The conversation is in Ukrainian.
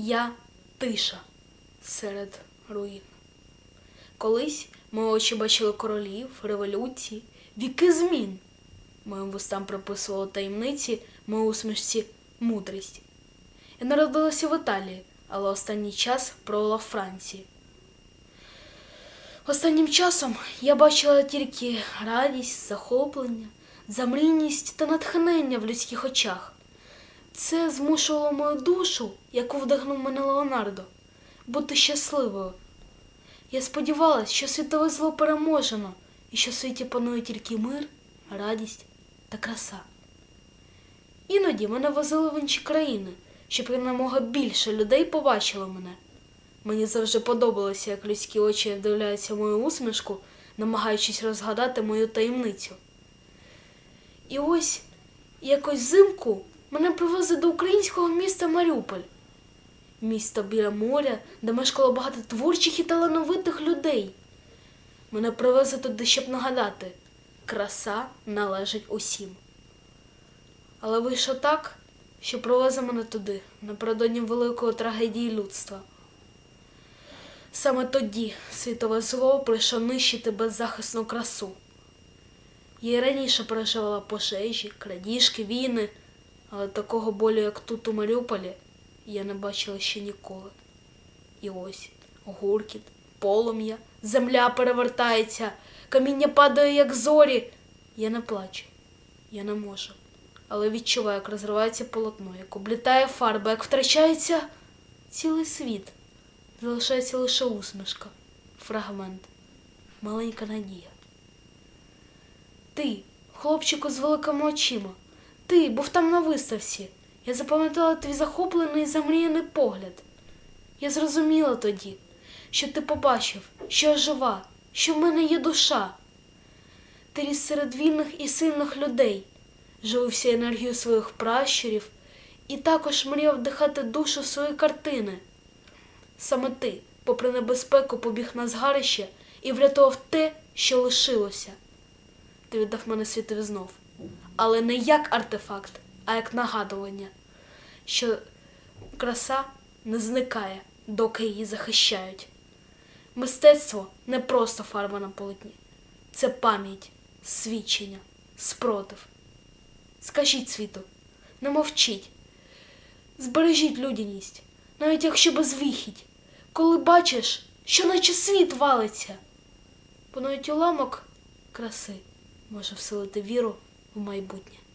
Я тиша серед руїн. Колись мої очі бачили королів, революцій, віки змін. Моїм вустам приписували таємниці, моїй усмішці мудрість. Я народилася в Італії, але останній час провела в Франції. Останнім часом я бачила тільки радість, захоплення, замрійність та натхнення в людських очах. Це змушувало мою душу, яку вдихнув мене Леонардо, бути щасливою. Я сподівалась, що світове зло переможено і що в світі панує тільки мир, радість та краса. Іноді мене возили в інші країни, щоб якомога більше людей побачило мене. Мені завжди подобалося, як людські очі вдивляються мою усмішку, намагаючись розгадати мою таємницю. І ось якось взимку мене привезли до українського міста Маріуполь. Місто біля моря, де мешкало багато творчих і талановитих людей. Мене привезли туди, щоб нагадати, краса належить усім. Але вийшло так, що привезли мене туди, напередодні великої трагедії людства. Саме тоді світове зло прийшло нищити беззахисну красу. Я й раніше переживала пожежі, крадіжки, війни, але такого болю, як тут у Маріуполі, я не бачила ще ніколи. І ось гуркіт, полум'я, земля перевертається, каміння падає, як зорі. Я не плачу, я не можу. Але відчуваю, як розривається полотно, як облітає фарба, як втрачається цілий світ. Залишається лише усмішка, фрагмент, маленька надія. Ти, хлопчику з великими очима, ти був там на виставці. Я запам'ятала твій захоплений і замріяний погляд. Я зрозуміла тоді, що ти побачив, що я жива, що в мене є душа. Ти ріс серед вільних і сильних людей, живився енергією своїх пращурів і також мріяв вдихати душу в свої картини. Саме ти, попри небезпеку, побіг на згарище і врятував те, що лишилося. Ти віддав мене світові знов, але не як артефакт, а як нагадування, що краса не зникає, доки її захищають. Мистецтво не просто фарба на полотні, це пам'ять, свідчення, спротив. Скажіть світу, не мовчіть, збережіть людяність, навіть якщо безвихідь, коли бачиш, що наче світ валиться, бо навіть уламок краси може вселити віру в майбутнє.